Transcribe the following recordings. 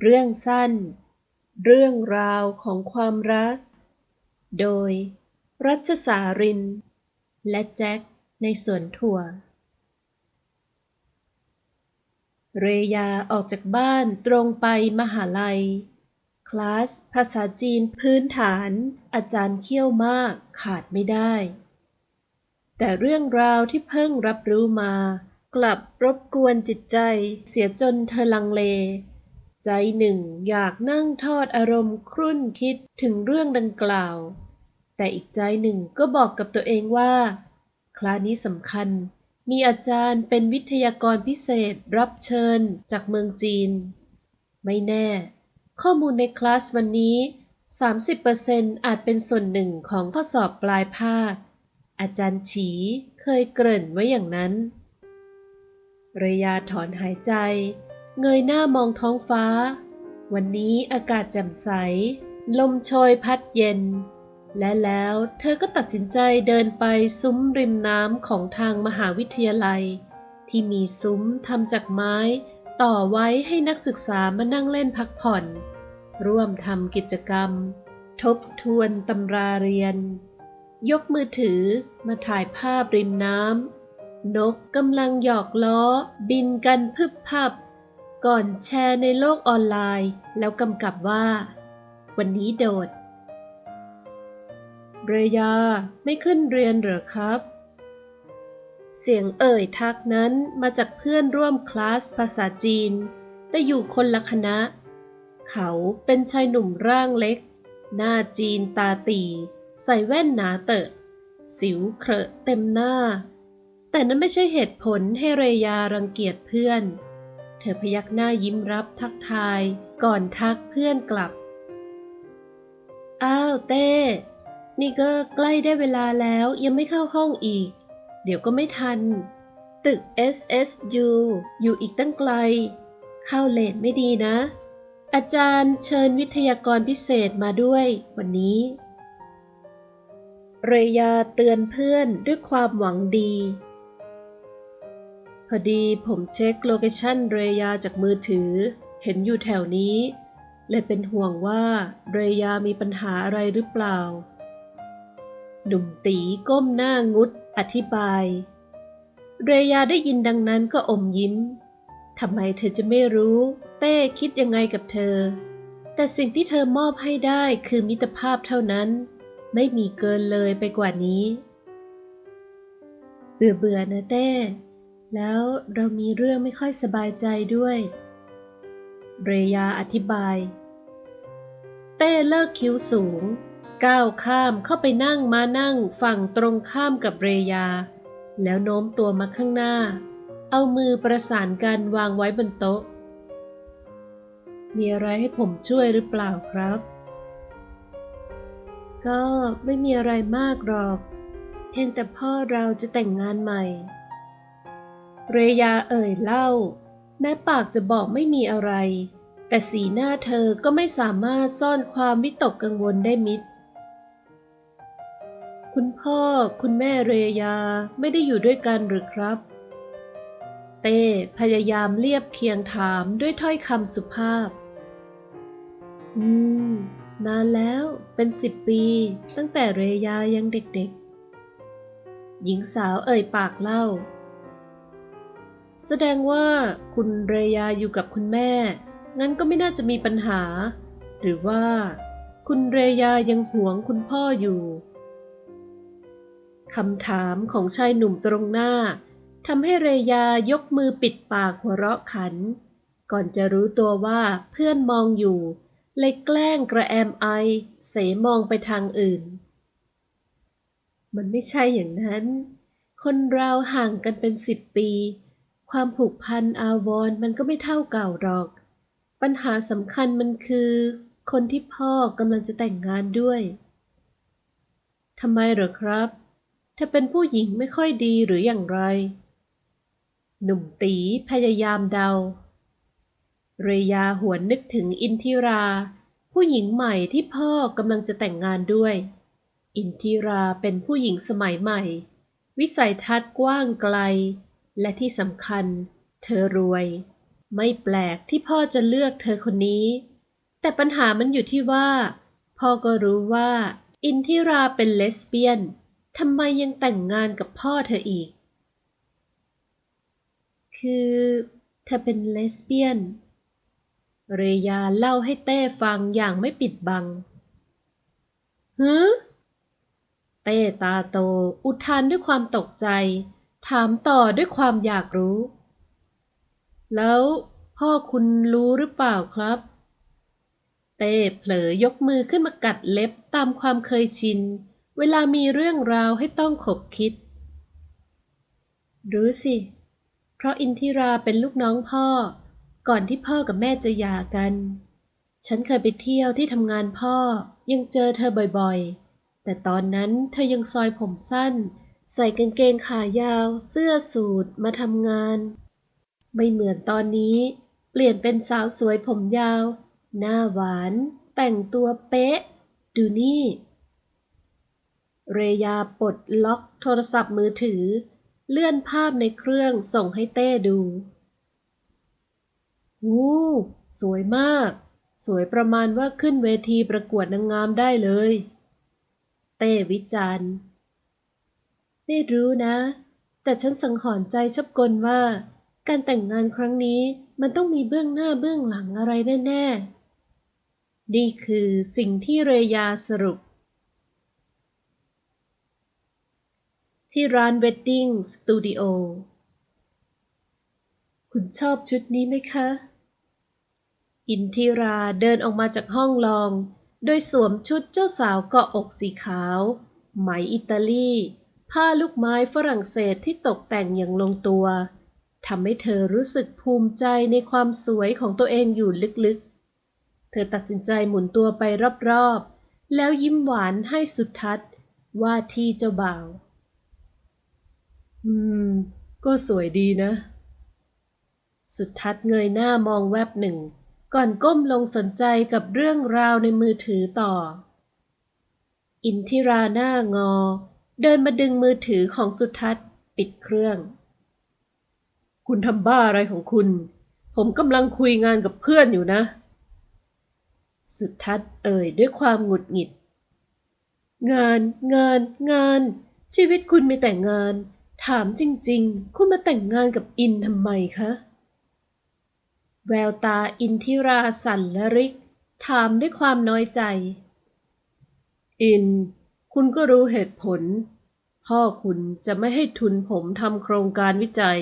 เรื่องสั้น เรื่องราวของความรัก โดย รัชสาริน และแจ็คในสวนถั่ว เรยาออกจากบ้านตรงไปมหาลัย คลาส ภาษาจีนพื้นฐาน อาจารย์เขี้ยวมากขาดไม่ได้ แต่เรื่องราวที่เพิ่งรับรู้มา กลับรบกวนจิตใจ เสียจนเธอลังเล ใจหนึ่งอยากนั่งทอดอารมณ์ครุ่นคิดถึงเรื่องดังกล่าว แต่อีกใจหนึ่งก็บอกกับตัวเองว่า คลานี้สำคัญ มีอาจารย์เป็นวิทยากรพิเศษรับเชิญจากเมืองจีน ไม่แน่ ข้อมูลในคลาสวันนี้ 30%อาจเป็นส่วนหนึ่งของข้อสอบปลายภาค อาจารย์ฉีเคยเกริ่นไว้อย่างนั้นเรยาถอนหายใจ เงยหน้ามองท้องฟ้า วันนี้อากาศแจ่มใส ลมโชยพัดเย็น และแล้วเธอก็ตัดสินใจเดินไปซุ้มริมน้ำของทางมหาวิทยาลัย ที่มีซุ้มทำจากไม้ ต่อไว้ให้นักศึกษามานั่งเล่นพักผ่อน ร่วมทำกิจกรรม ทบทวนตำราเรียน ยกมือถือมาถ่ายภาพริมน้ำนกกำลังหยอกล้อ บินกันพึบพับ ก่อนแชร์ในโลกออนไลน์ แล้วกำกับว่า วันนี้โดดเรยาไม่ขึ้นเรียนเหรอครับ เสียงเอ่ยทักนั้นมาจากเพื่อนร่วมคลาสภาษาจีน แต่อยู่คนละคณะ เขาเป็นชายหนุ่มร่างเล็ก หน้าจีนตาตีใส่แว่นหนาเตอะ สิวเครอะเต็มหน้า แต่นั้นไม่ใช่เหตุผลให้เรยารังเกียจเพื่อน ธอพยักหน้ายิ้มรับทักทายก่อนทักเพื่อนกลับ อ้าวเต้ นี่ก็ใกล้ได้เวลาแล้วยังไม่เข้าห้องอีก เดี๋ยวก็ไม่ทัน ตึก SSU อยู่อีกตั้งไกล เข้าเลทไม่ดีนะ อาจารย์เชิญวิทยากรพิเศษมาด้วยวันนี้ เรยาเตือนเพื่อนด้วยความหวังดี พอดีผมเช็คโลเคชั่นเรยาจากมือถือ เห็นอยู่แถวนี้เลยเป็นห่วงว่าเรยามีปัญหาอะไรหรือเปล่า หนุ่มตีก้มหน้างุดอธิบาย เรยาได้ยินดังนั้นก็อมยิ้มทำไมเธอจะไม่รู้ เต้คิดยังไงกับเธอ แต่สิ่งที่เธอมอบให้ได้คือมิตรภาพเท่านั้น ไม่มีเกินเลยไปกว่านี้ เบื่อเบื่อนะเต้ แล้วเรามีเรื่องไม่ค่อยสบายใจด้วย เรยาอธิบาย เต้เลิกคิ้วสูง ก้าวข้ามเข้าไปนั่งมานั่งฝั่งตรงข้ามกับเรยา แล้วโน้มตัวมาข้างหน้า เอามือประสานกันวางไว้บนโต๊ะ มีอะไรให้ผมช่วยหรือเปล่าครับ ก็ไม่มีอะไรมากหรอก เพียงแต่พ่อเราจะแต่งงานใหม่ เรยาเอ่ยเล่า แม้ปากจะบอกไม่มีอะไร แต่สีหน้าเธอก็ไม่สามารถซ่อนความวิตกกังวลได้มิด คุณพ่อคุณแม่เรยาไม่ได้อยู่ด้วยกันหรือครับ เต้พยายามเรียบเคียงถามด้วยถ้อยคำสุภาพ อืม นานแล้วเป็นสิบปี ตั้งแต่เรยายังเด็กๆ หญิงสาวเอ่ยปากเล่า แสดงว่าคุณเรยาอยู่กับคุณแม่ งั้นก็ไม่น่าจะมีปัญหา หรือว่า คุณเรยายังหวงคุณพ่ออยู่คำถามของชายหนุ่มตรงหน้าทำให้เรยายกมือปิดปากหัวเราะขัน ก่อนจะรู้ตัวว่าเพื่อนมองอยู่ เลยแกล้งกระแอมไอ เสมองไปทางอื่น มันไม่ใช่อย่างนั้น คนเราห่างกันเป็นสิบปี ความผูกพันอาวรณ์มันก็ไม่เท่าเก่าหรอก ปัญหาสำคัญมันคือ คนที่พ่อกำลังจะแต่งงานด้วยทำไมเหรอครับเธอเป็นผู้หญิงไม่ค่อยดีหรืออย่างไร หนุ่มตีพยายามเดา เรยาหวนนึกถึงอินทิรา ผู้หญิงใหม่ที่พ่อกำลังจะแต่งงานด้วย อินทิราเป็นผู้หญิงสมัยใหม่ วิสัยทัศน์กว้างไกล และที่สำคัญ เธอรวย ไม่แปลกที่พ่อจะเลือกเธอคนนี้ แต่ปัญหามันอยู่ที่ว่า พ่อก็รู้ว่า อินทิราเป็นเลสเบี้ยนทำไมยังแต่งงานกับพ่อเธออีก คือ เธอเป็นเลสเบี้ยน เรยาเล่าให้เต้ฟังอย่างไม่ปิดบังฮึเต้ตาโต อุทานด้วยความตกใจ ถามต่อด้วยความอยากรู้ แล้วพ่อคุณรู้หรือเปล่าครับ เต้เผลอยกมือขึ้นมากัดเล็บตามความเคยชิน เวลามีเรื่องราวให้ต้องขบคิด รู้สิ เพราะอินทิราเป็นลูกน้องพ่อ ก่อนที่พ่อกับแม่จะหย่ากัน ฉันเคยไปเที่ยวที่ทำงานพ่อยังเจอเธอบ่อยๆ แต่ตอนนั้นเธอยังซอยผมสั้น ใส่กางเกงขายาว เสื้อสูทมาทำงาน ไม่เหมือนตอนนี้ เปลี่ยนเป็นสาวสวยผมยาว หน้าหวาน แต่งตัวเป๊ะ ดูนี่ เรยาปลดล็อกโทรศัพท์มือถือ เลื่อนภาพในเครื่องส่งให้เต้ดูวู้สวยมาก สวยประมาณว่าขึ้นเวทีประกวดนางงามได้เลย เต้วิจารณ์ ไม่รู้นะ แต่ฉันสังหรณ์ใจชับกลว่า การแต่งงานครั้งนี้มันต้องมีเบื้องหน้าเบื้องหลังอะไรแน่ๆ นี่คือสิ่งที่เรยาสรุป ที่ร้านเวดดิ้งสตูดิโอคุณชอบชุดนี้ไหมคะ อินทิราเดินออกมาจากห้องลอง โดยสวมชุดเจ้าสาวเกาะอกสีขาว ไหมอิตาลี ผ้าลูกไม้ฝรั่งเศสที่ตกแต่งอย่างลงตัวทำให้เธอรู้สึกภูมิใจในความสวยของตัวเองอยู่ลึกๆ เธอตัดสินใจหมุนตัวไปรอบๆ แล้วยิ้มหวานให้สุดทัศน์ว่าที่เจ้าบ่าว อืม ก็สวยดีนะ สุดทัศน์เงยหน้ามองแวบหนึ่ง ก่อนก้มลงสนใจกับเรื่องราวในมือถือต่อ อินทิราหน้างอ เดินมาดึงมือถือของสุทัศน์ ปิดเครื่อง คุณทำบ้าอะไรของคุณ ผมกำลังคุยงานกับเพื่อนอยู่นะ สุทัศน์เอ่ยด้วยความหงุดหงิด งาน งาน งาน ชีวิตคุณมีแต่งาน ถามจริง ๆ คุณมาแต่งงานกับอินทำไมคะแววตาอินทิราสั่นและริก ถามด้วยความน้อยใจ อิน คุณก็รู้เหตุผล พ่อคุณจะไม่ให้ทุนผมทำโครงการวิจัย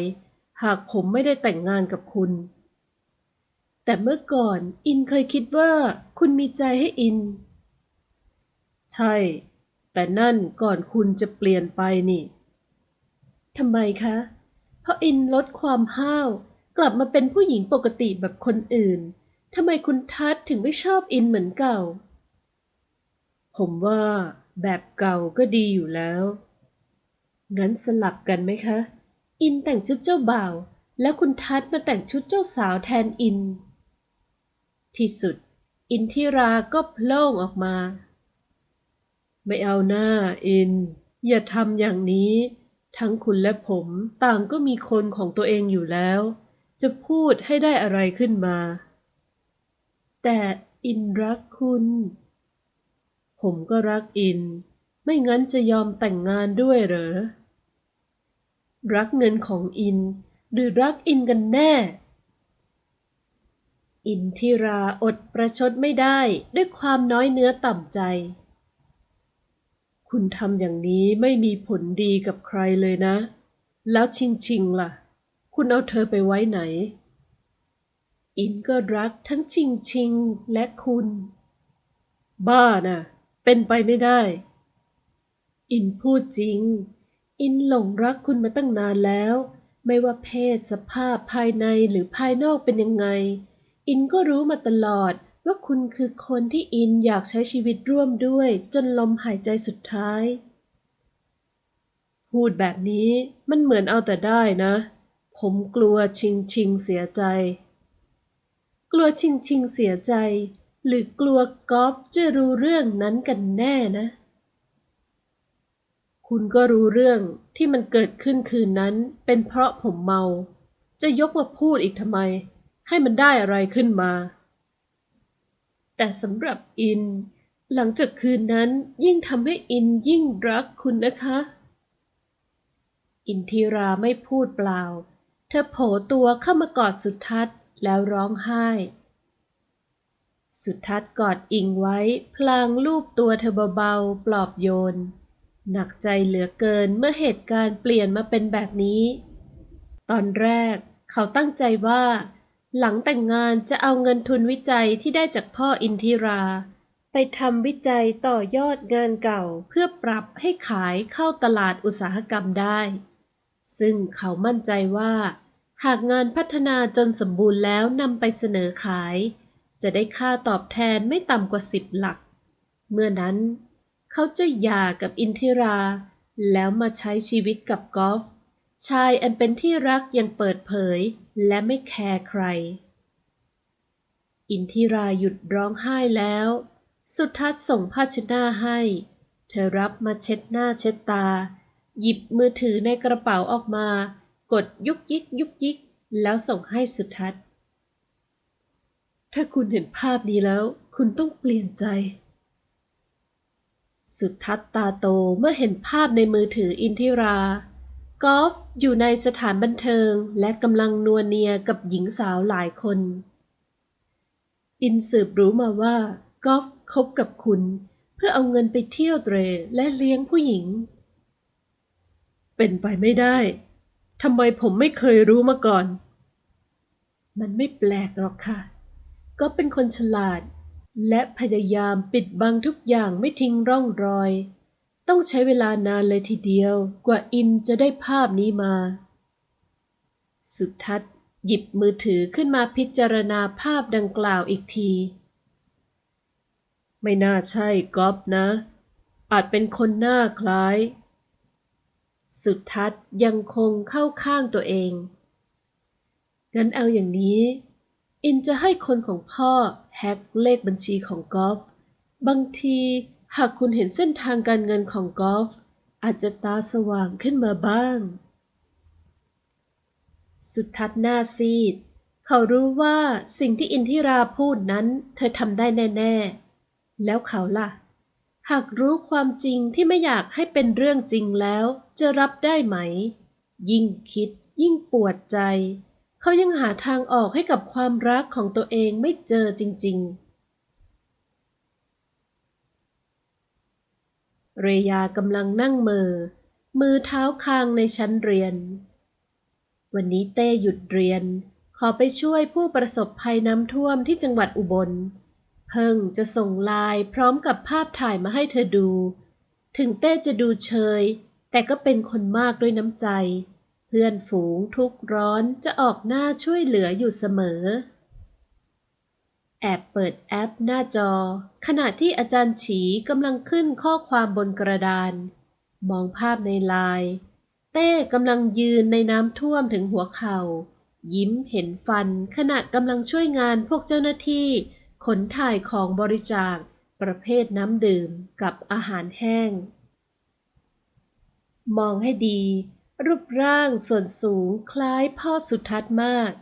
หากผมไม่ได้แต่งงานกับคุณ แต่เมื่อก่อนอินเคยคิดว่าคุณมีใจให้อิน ใช่ แต่นั่นก่อนคุณจะเปลี่ยนไปนี่ทำไมคะ เพราะอินลดความห้าวกลับมาเป็นผู้หญิงปกติแบบคนอื่น ทำไมคุณทัศถึงไม่ชอบอินเหมือนเก่า ผมว่า แบบเก่าก็ดีอยู่แล้ว งั้นสลับกันไหมคะ อินแต่งชุดเจ้าบ่าว แล้วคุณทัศน์มาแต่งชุดเจ้าสาวแทนอิน ที่สุด อินทิราก็โพล่งออกมา ไม่เอาหน้าอิน อย่าทำอย่างนี้ ทั้งคุณและผมต่างก็มีคนของตัวเองอยู่แล้ว จะพูดให้ได้อะไรขึ้นมา แต่อินรักคุณ ผมก็รักอิน ไม่งั้นจะยอมแต่งงานด้วยเหรอ รักเงินของอิน หรือรักอินกันแน่ อินทิราอดประชดไม่ได้ด้วยความน้อยเนื้อต่ำใจ คุณทำอย่างนี้ไม่มีผลดีกับใครเลยนะ แล้วชิงชิงล่ะ คุณเอาเธอไปไว้ไหน อินก็รักทั้งชิงชิงและคุณ บ้าน่ะ เป็นไปไม่ได้ อินพูดจริง อินหลงรักคุณมาตั้งนานแล้ว ไม่ว่าเพศสภาพภายในหรือภายนอกเป็นยังไง อินก็รู้มาตลอดว่าคุณคือคนที่อินอยากใช้ชีวิตร่วมด้วย จนลมหายใจสุดท้าย พูดแบบนี้มันเหมือนเอาแต่ได้นะ ผมกลัวชิงชิงเสียใจ กลัวชิงชิงเสียใจ หรือกลัวก๊อฟจะรู้เรื่องนั้นกันแน่นะ คุณก็รู้เรื่องที่มันเกิดขึ้นคืนนั้น เป็นเพราะผมเมา จะยกมาพูดอีกทำไม ให้มันได้อะไรขึ้นมา แต่สำหรับอิน หลังจากคืนนั้นยิ่งทำให้อินยิ่งรักคุณนะคะ อินทิราไม่พูดเปล่า เธอโผตัวเข้ามากอดสุทัศน์แล้วร้องไห้ สุทัศน์กอดอิงไว้ พลางลูบตัวเธอเบาๆ ปลอบโยน หนักใจเหลือเกินเมื่อเหตุการณ์เปลี่ยนมาเป็นแบบนี้ ตอนแรกเขาตั้งใจว่า หลังแต่งงานจะเอาเงินทุนวิจัยที่ได้จากพ่ออินทิรา ไปทำวิจัยต่อยอดงานเก่าเพื่อปรับให้ขายเข้าตลาดอุตสาหกรรมได้ ซึ่งเขามั่นใจว่า หากงานพัฒนาจนสมบูรณ์แล้วนำไปเสนอขาย จะได้ค่าตอบแทนไม่ต่ำกว่าสิบหลัก เมื่อนั้น เขาจะหย่ากับอินทิรา แล้วมาใช้ชีวิตกับกอล์ฟชายอันเป็นที่รักยังเปิดเผยและไม่แคร์ใคร อินทิราหยุดร้องไห้แล้ว สุทัศน์ส่งผ้าเช็ดหน้าให้ เธอรับมาเช็ดหน้าเช็ดตา หยิบมือถือในกระเป๋าออกมา กดยุกยิกยุกยิก แล้วส่งให้สุทัศน์ ถ้าคุณเห็นภาพนี้แล้ว คุณต้องเปลี่ยนใจ สุทัศตาโตเมื่อเห็นภาพในมือถืออินทิรา กอล์ฟอยู่ในสถานบันเทิงและกำลังนัวเนียกับหญิงสาวหลายคน อินสืบรู้มาว่ากอล์ฟคบกับคุณ เพื่อเอาเงินไปเที่ยวเตรและเลี้ยงผู้หญิง เป็นไปไม่ได้ทำไมผมไม่เคยรู้มาก่อน มันไม่แปลกหรอกค่ะ ก็เป็นคนฉลาด และพยายามปิดบังทุกอย่างไม่ทิ้งร่องรอย ต้องใช้เวลานานเลยทีเดียวกว่าอินจะได้ภาพนี้มา สุทัศน์หยิบมือถือขึ้นมาพิจารณาภาพดังกล่าวอีกที ไม่น่าใช่ก๊อฟนะ อาจเป็นคนหน้าคล้าย สุทัศน์ยังคงเข้าข้างตัวเอง งั้นเอาอย่างนี้ อินจะให้คนของพ่อแฮกเลขบัญชีของกอล์ฟบางทีหากคุณเห็นเส้นทางการเงินของกอล์ฟอาจจะตาสว่างขึ้นมาบ้าง สุดทัศน์หน้าซีด เขารู้ว่าสิ่งที่อินทิราพูดนั้นเธอทำได้แน่ ๆ แล้วเขาล่ะ หากรู้ความจริงที่ไม่อยากให้เป็นเรื่องจริงแล้วจะรับได้ไหม ยิ่งคิดยิ่งปวดใจ เขายังหาทางออกให้กับความรักของตัวเองไม่เจอจริง ๆ เรยากำลังนั่งเมอมือเท้าคางในชั้นเรียน วันนี้เต้หยุดเรียน ขอไปช่วยผู้ประสบภัยน้ำท่วมที่จังหวัดอุบล เพิ่งจะส่งไลน์พร้อมกับภาพถ่ายมาให้เธอดู ถึงเต้จะดูเชย แต่ก็เป็นคนมากด้วยน้ำใจ พื่อนฝูงทุกขร้อนจะออกหน้าช่วยเหลืออยู่เสมอ แอบเปิดแอปหน้าจอ ขณะที่อาจารย์ฉีกำลังขึ้นข้อความบนกระดาน มองภาพในไลน์เต้กำลังยืนในน้ำท่วมถึงหัวเข่า ยิ้มเห็นฟัน ขณะกำลังช่วยงานพวกเจ้าหน้าที่ ขนถ่ายของบริจาค ประเภทน้ำดื่มกับอาหารแห้ง มองให้ดี รูปร่างส่วนสูงคล้ายพ่อสุทัศน์มาก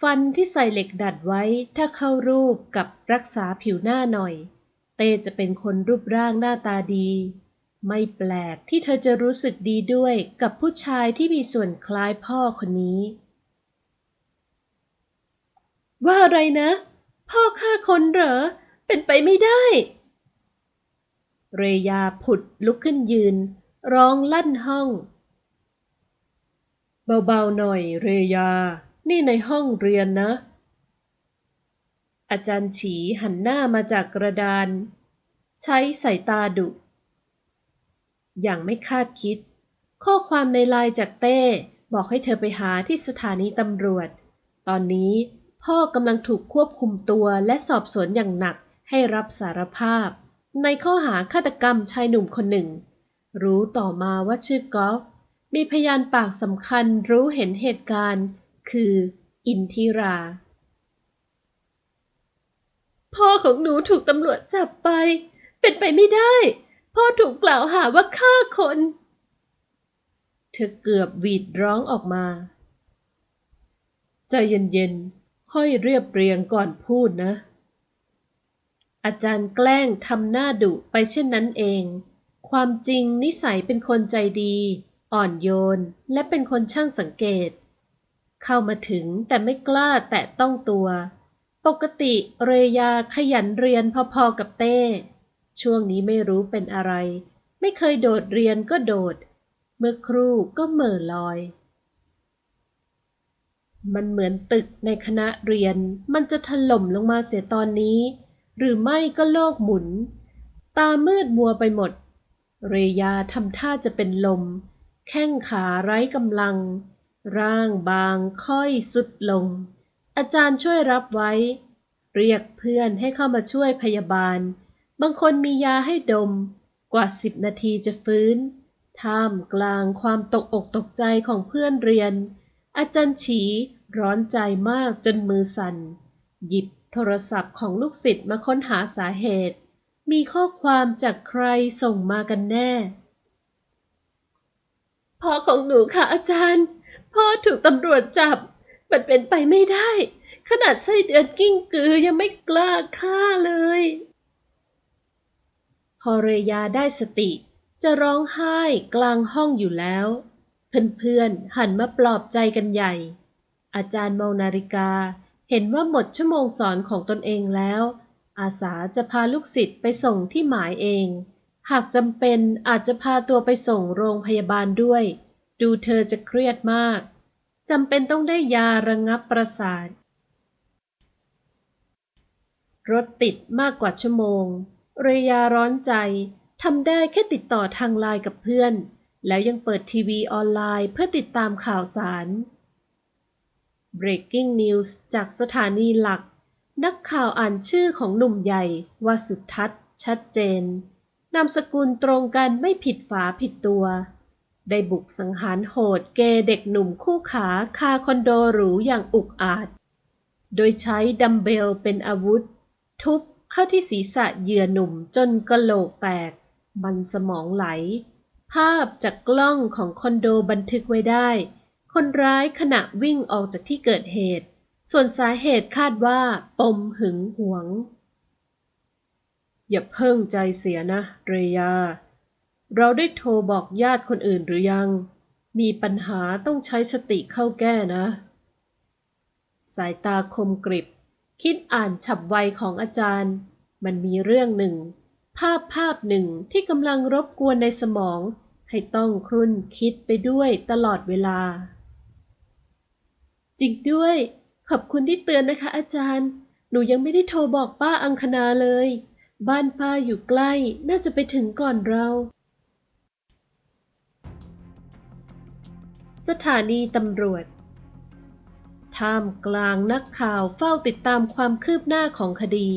ฟันที่ใส่เหล็กดัดไว้ถ้าเข้ารูปกับรักษาผิวหน้าหน่อย เต้จะเป็นคนรูปร่างหน้าตาดี ไม่แปลกที่เธอจะรู้สึกดีด้วยกับผู้ชายที่มีส่วนคล้ายพ่อคนนี้ ว่าอะไรนะ พ่อฆ่าคนเหรอ เป็นไปไม่ได้ เรยาผุดลุกขึ้นยืน ร้องลั่นห้อง เบาๆหน่อยเรยา นี่ในห้องเรียนนะ อาจารย์ฉีหันหน้ามาจากกระดาน ใช้สายตาดุ อย่างไม่คาดคิด ข้อความในไลน์จากเต้บอกให้เธอไปหาที่สถานีตำรวจ ตอนนี้พ่อกำลังถูกควบคุมตัวและสอบสวนอย่างหนักให้รับสารภาพ ในข้อหาฆาตกรรมชายหนุ่มคนหนึ่ง รู้ต่อมาว่าชื่อกอล์ฟ มีพยานปากสำคัญรู้เห็นเหตุการณ์ คือ อินทิรา พ่อของหนูถูกตำรวจจับไป เป็นไปไม่ได้ พ่อถูกกล่าวหาว่าฆ่าคน เธอเกือบหวีดร้องออกมาใจเย็นๆ ค่อยเรียบเรียงก่อนพูดนะ อาจารย์แกล้งทำหน้าดุไปเช่นนั้นเอง ความจริงนิสัยเป็นคนใจดี อ่อนโยนและเป็นคนช่างสังเกต เข้ามาถึงแต่ไม่กล้าแตะต้องตัว ปกติเรยาขยันเรียนพอๆกับเต้ ช่วงนี้ไม่รู้เป็นอะไร ไม่เคยโดดเรียนก็โดด เมื่อครู่ก็เหม่อลอย มันเหมือนตึกในคณะเรียนมันจะถล่มลงมาเสียตอนนี้ หรือไม่ก็โลกหมุน ตามืดมัวไปหมด เรยาทำท่าจะเป็นลม แข้งขาไร้กำลัง ร่างบางค่อยสุดลง อาจารย์ช่วยรับไว้ เรียกเพื่อนให้เข้ามาช่วยพยาบาล บางคนมียาให้ดม กว่าสิบนาทีจะฟื้น ท่ามกลางความตกอกตกใจของเพื่อนเรียน อาจารย์ฉีร้อนใจมากจนมือสั่น หยิบโทรศัพท์ของลูกศิษย์มาค้นหาสาเหตุ มีข้อความจากใครส่งมากันแน่ พ่อของหนูค่ะอาจารย์ พ่อถูกตำรวจจับ มันเป็นไปไม่ได้ ขนาดไส้เดือนกิ้งกือยังไม่กล้าฆ่าเลยพอเรยาได้สติ จะร้องไห้กลางห้องอยู่แล้ว เพื่อนๆหันมาปลอบใจกันใหญ่ อาจารย์มองนาฬิกาเห็นว่าหมดชั่วโมงสอนของตนเองแล้ว อาสาจะพาลูกศิษย์ไปส่งที่หมายเอง หากจำเป็นอาจจะพาตัวไปส่งโรงพยาบาลด้วย ดูเธอจะเครียดมากจำเป็นต้องได้ยาระงับประสาท รถติดมากกว่าชั่วโมง เรยาร้อนใจทำได้แค่ติดต่อทางไลน์กับเพื่อน แล้วยังเปิดทีวีออนไลน์เพื่อติดตามข่าวสาร Breaking News จากสถานีหลัก นักข่าวอ่านชื่อของหนุ่มใหญ่ว่าสุทัศน์ชัดเจน นามสกุลตรงกันไม่ผิดฝาผิดตัว ได้บุกสังหารโหดเกยเด็กหนุ่มคู่ขาคาคอนโดหรูอย่างอุกอาจ โดยใช้ดัมเบลเป็นอาวุธ ทุบเข้าที่ศีรษะเหยื่อหนุ่มจนกระโหลกแตก มันสมองไหล ภาพจากกล้องของคอนโดบันทึกไว้ได้ คนร้ายขณะวิ่งออกจากที่เกิดเหตุ ส่วนสาเหตุคาดว่าปมหึงหวง อย่าเพิ่งใจเสียนะ เรยา เราได้โทรบอกญาติคนอื่นหรือยัง มีปัญหาต้องใช้สติเข้าแก้นะ สายตาคมกริบ คิดอ่านฉับไวของอาจารย์ มันมีเรื่องหนึ่ง ภาพภาพหนึ่งที่กำลังรบกวนในสมอง ให้ต้องครุ่นคิดไปด้วยตลอดเวลา จริงด้วย ขอบคุณที่เตือนนะคะอาจารย์ หนูยังไม่ได้โทรบอกป้าอังคณาเลย บ้านป้าอยู่ใกล้ น่าจะไปถึงก่อนเรา สถานีตำรวจ ท่ามกลางนักข่าวเฝ้าติดตามความคืบหน้าของคดี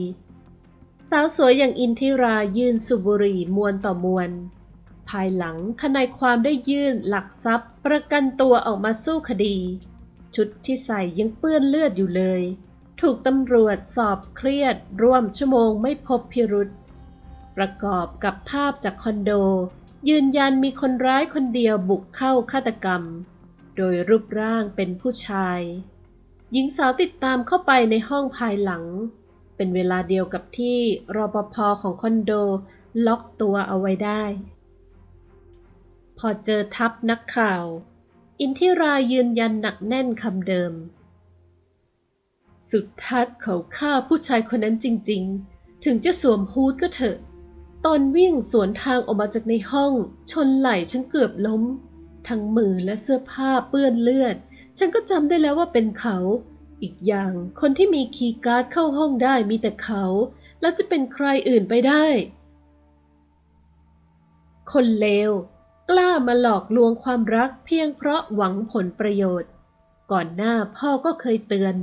สาวสวยอย่างอินทิรายืนสุบุรีมวนต่อมวล ภายหลังทนายความได้ยื่นหลักทรัพย์ ประกันตัวออกมาสู้คดี ชุดที่ใส่ยังเปื้อนเลือดอยู่เลย ถูกตำรวจสอบเครียดร่วมชั่วโมงไม่พบพิรุษ ประกอบกับภาพจากคอนโด ยืนยันมีคนร้ายคนเดียวบุกเข้าฆาตกรรม โดยรูปร่างเป็นผู้ชาย หญิงสาวติดตามเข้าไปในห้องภายหลัง เป็นเวลาเดียวกับที่รปภของคอนโดล็อกตัวเอาไว้ได้ พอเจอทัพนักข่าว อินทิรายืนยันหนักแน่นคำเดิม สุดทัศน์เขาฆ่าผู้ชายคนนั้นจริง ๆ ถึงจะสวมฮูดก็เถอะ ตอนวิ่งสวนทางออกมาจากในห้อง ชนไหล่ฉันเกือบล้ม ทั้งมือและเสื้อผ้าเปื้อนเลือด ฉันก็จำได้แล้วว่าเป็นเขา อีกอย่างคนที่มีคีย์การ์ดเข้าห้องได้มีแต่เขา แล้วจะเป็นใครอื่นไปได้ คนเลวกล้ามาหลอกลวงความรักเพียงเพราะหวังผลประโยชน์ ก่อนหน้าพ่อก็เคยเตือน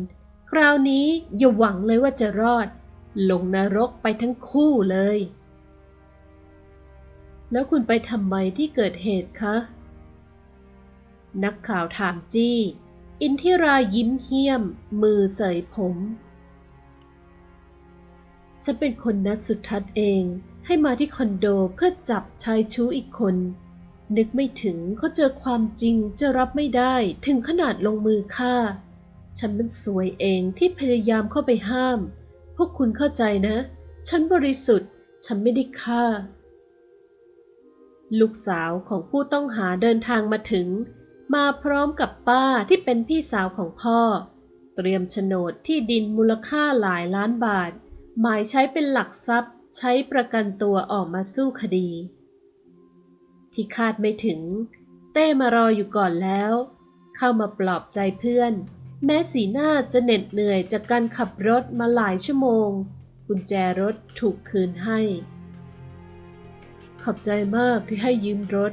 คราวนี้อย่าหวังเลยว่าจะรอด ลงนรกไปทั้งคู่เลย แล้วคุณไปทำไมที่เกิดเหตุคะ นักข่าวถามจี้ อินทิรายิ้มเหี้ยม มือเสยผม ฉันเป็นคนนัดสุทัศน์เองให้มาที่คอนโดเพื่อจับชายชู้อีกคน นึกไม่ถึงเขาเจอความจริงจะรับไม่ได้ถึงขนาดลงมือฆ่า ฉันมันสวยเองที่พยายามเข้าไปห้าม พวกคุณเข้าใจนะ ฉันบริสุทธิ์ ฉันไม่ได้ฆ่า ลูกสาวของผู้ต้องหาเดินทางมาถึง มาพร้อมกับป้าที่เป็นพี่สาวของพ่อ เตรียมโฉนดที่ดินมูลค่าหลายล้านบาท หมายใช้เป็นหลักทรัพย์ ใช้ประกันตัวออกมาสู้คดี ที่คาดไม่ถึง เต้มารออยู่ก่อนแล้ว เข้ามาปลอบใจเพื่อน แม้สีหน้าจะเหน็ดเหนื่อยจากการขับรถมาหลายชั่วโมง กุญแจรถถูกคืนให้ ขอบใจมากที่ให้ยืมรถ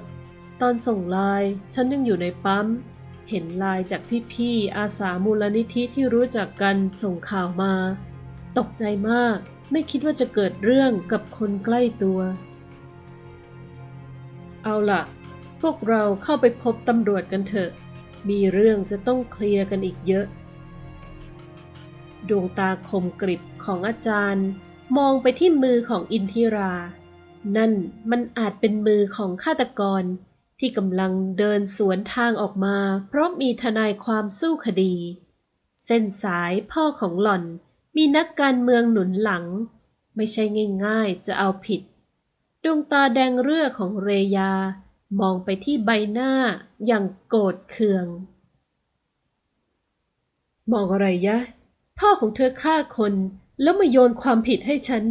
ตอนส่งไลน์ฉันยังอยู่ในปั๊ม เห็นไลน์จากพี่ๆอาสามูลนิธิที่รู้จักกันส่งข่าวมา ตกใจมากไม่คิดว่าจะเกิดเรื่องกับคนใกล้ตัว เอาล่ะ พวกเราเข้าไปพบตำรวจกันเถอะ มีเรื่องจะต้องเคลียร์กันอีกเยอะ ดวงตาคมกริบของอาจารย์ มองไปที่มือของอินทิรา นั่นมันอาจเป็นมือของฆาตกร ที่กำลังเดินสวนทางออกมา เพราะมีทนายความสู้คดี เส้นสายพ่อของหล่อนมีนักการเมืองหนุนหลัง ไม่ใช่ง่ายๆจะเอาผิด ดวงตาแดงเรือของเรยา มองไปที่ใบหน้าอย่างโกรธเคือง มองอะไรยะ พ่อของเธอฆ่าคนแล้วมาโยนความผิดให้ฉัน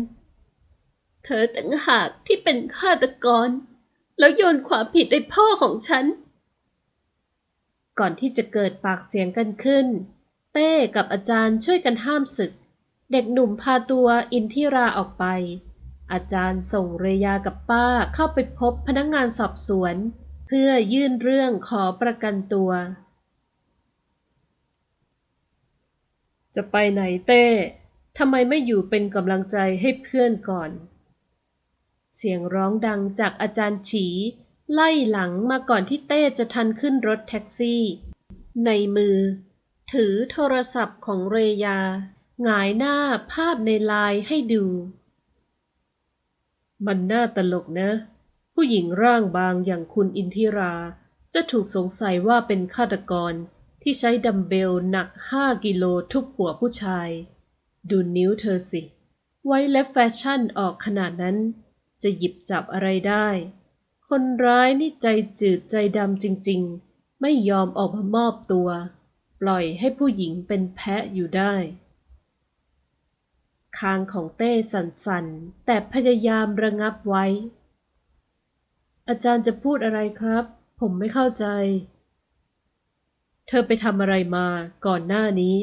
เธอต่างหากที่เป็นฆาตกร แล้วโยนความผิดให้พ่อของฉัน ก่อนที่จะเกิดปากเสียงกันขึ้น เต้กับอาจารย์ช่วยกันห้ามศึก เด็กหนุ่มพาตัวอินทิราออกไป อาจารย์ส่งเรยากับป้าเข้าไปพบพนักงานสอบสวน เพื่อยื่นเรื่องขอประกันตัว จะไปไหนเต้ทำไมไม่อยู่เป็นกำลังใจให้เพื่อนก่อน เสียงร้องดังจากอาจารย์ฉี ไล่หลังมาก่อนที่เต้จะทันขึ้นรถแท็กซี่ ในมือ ถือโทรศัพท์ของเรยา หงายหน้าภาพในไลน์ให้ดู มันน่าตลกนะ ผู้หญิงร่างบางอย่างคุณอินทิรา จะถูกสงสัยว่าเป็นฆาตกรที่ใช้ดัมเบลหนัก5กิโลทุบหัวผู้ชาย ดูนิ้วเธอสิ ไว้และแฟชั่นออกขนาดนั้น จะหยิบจับอะไรได้ คนร้ายนี่ใจจืดใจดำจริงๆ ไม่ยอมออกมามอบตัว ปล่อยให้ผู้หญิงเป็นแพะอยู่ได้ คางของเต้สั่นๆ แต่พยายามระงับไว้ อาจารย์จะพูดอะไรครับ ผมไม่เข้าใจ เธอไปทำอะไรมาก่อนหน้านี้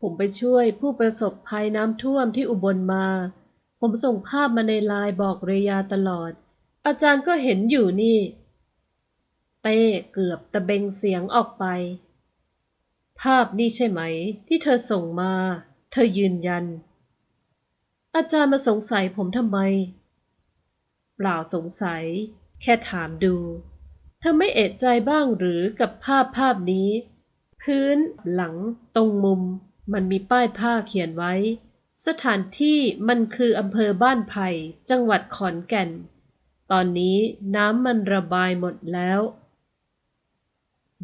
ผมไปช่วยผู้ประสบภัยน้ำท่วมที่อุบลมา ผมส่งภาพมาในไลน์บอกเรยาตลอด อาจารย์ก็เห็นอยู่นี่ เต้เกือบตะเบงเสียงออกไป ภาพนี่ใช่ไหม ที่เธอส่งมา เธอยืนยัน อาจารย์มาสงสัยผมทำไม เปล่าสงสัย แค่ถามดู เธอไม่เอะใจบ้างหรือกับภาพภาพนี้ พื้นหลัง ตรงมุม มันมีป้ายผ้าเขียนไว้ สถานที่มันคืออำเภอบ้านไผ่จังหวัดขอนแก่น ตอนนี้น้ำมันระบายหมดแล้ว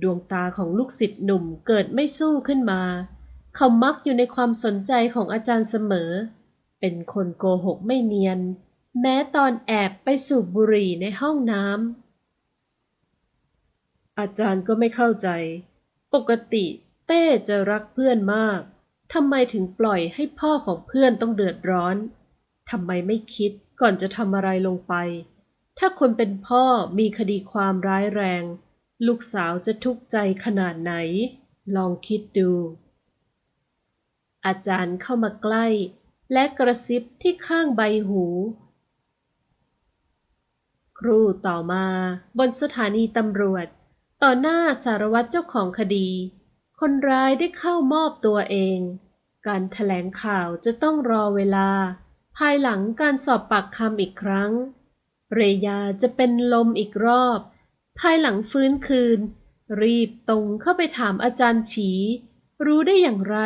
ดวงตาของลูกศิษย์หนุ่มเกิดไม่สู้ขึ้นมา เขามักอยู่ในความสนใจของอาจารย์เสมอ เป็นคนโกหกไม่เนียน แม้ตอนแอบไปสูบบุหรี่ในห้องน้ำ อาจารย์ก็ไม่เข้าใจ ปกติเต้จะรักเพื่อนมาก ทำไมถึงปล่อยให้พ่อของเพื่อนต้องเดือดร้อน ทำไมไม่คิดก่อนจะทำอะไรลงไป ถ้าคนเป็นพ่อมีคดีความร้ายแรง ลูกสาวจะทุกข์ใจขนาดไหน ลองคิดดู อาจารย์เข้ามาใกล้ และกระซิบที่ข้างใบหู ครู่ต่อมาบนสถานีตำรวจ ต่อหน้าสารวัตรเจ้าของคดี คนร้ายได้เข้ามอบตัวเอง การแถลงข่าวจะต้องรอเวลา ภายหลังการสอบปากคำอีกครั้ง เรยาจะเป็นลมอีกรอบ ภายหลังฟื้นคืน รีบตรงเข้าไปถามอาจารย์ฉี รู้ได้อย่างไร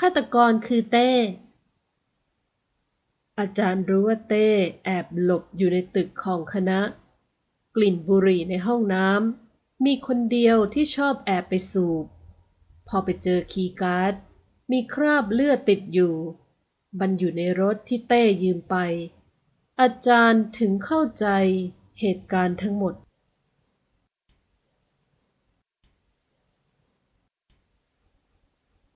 ฆาตกรคือเต้ อาจารย์รู้ว่าเต้แอบหลบอยู่ในตึกของคณะ กลิ่นบุหรี่ในห้องน้ำมีคนเดียวที่ชอบแอบไปสูบ พอไปเจอคีย์การ์ด มีคราบเลือดติดอยู่ มันอยู่ในรถที่เต้ยืมไป อาจารย์ถึงเข้าใจเหตุการณ์ทั้งหมด